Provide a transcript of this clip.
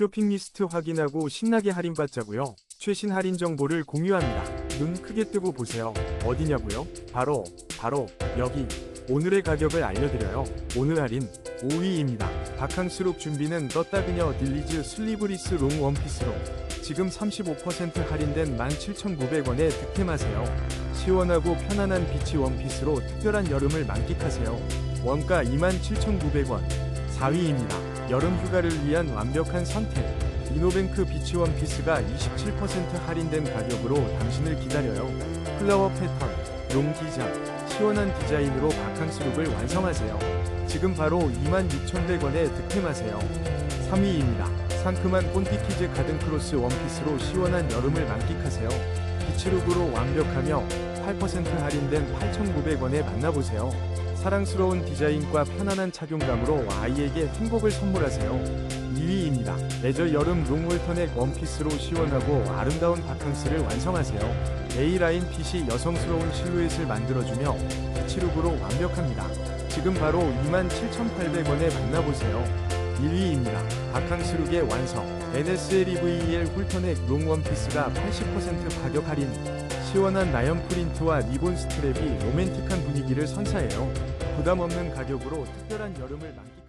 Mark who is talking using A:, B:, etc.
A: 쇼핑 리스트 확인하고 신나게 할인받자고요. 최신 할인 정보를 공유합니다. 눈 크게 뜨고 보세요. 어디냐고요? 바로 바로 여기. 오늘의 가격을 알려드려요. 오늘 할인 5위입니다. 바캉스룩 준비는 떴다 그녀 딜리즈 슬리브리스 롱 원피스로 지금 35% 할인된 17,900원에 득템하세요. 시원하고 편안한 비치 원피스로 특별한 여름을 만끽하세요. 원가 27,900원. 4위입니다. 여름 휴가를 위한 완벽한 선택. 이노뱅크 비치 원피스가 27% 할인된 가격으로 당신을 기다려요. 플라워 패턴, 롱 디자인, 시원한 디자인으로 바캉스 룩을 완성하세요. 지금 바로 26,100원에 득템하세요. 3위입니다. 상큼한 꼰티키즈 가든 크로스 원피스로 시원한 여름을 만끽하세요. 비치룩으로 완벽하며 8% 할인된 8,900원에 만나보세요. 사랑스러운 디자인과 편안한 착용감으로 아이에게 행복을 선물하세요. 2위입니다. 레저 여름 롱홀터넥 원피스로 시원하고 아름다운 바캉스를 완성하세요. A라인 핏이 여성스러운 실루엣을 만들어주며 비치룩으로 완벽합니다. 지금 바로 27,800원에 만나보세요. 1위입니다. 바캉스룩의 완성. NSLEVEL 홀터넥 롱 원피스가 80% 가격 할인. 시원한 나연 프린트와 리본 스트랩이 로맨틱한 분위기를 선사해요. 부담 없는 가격으로 특별한 여름을 만끽.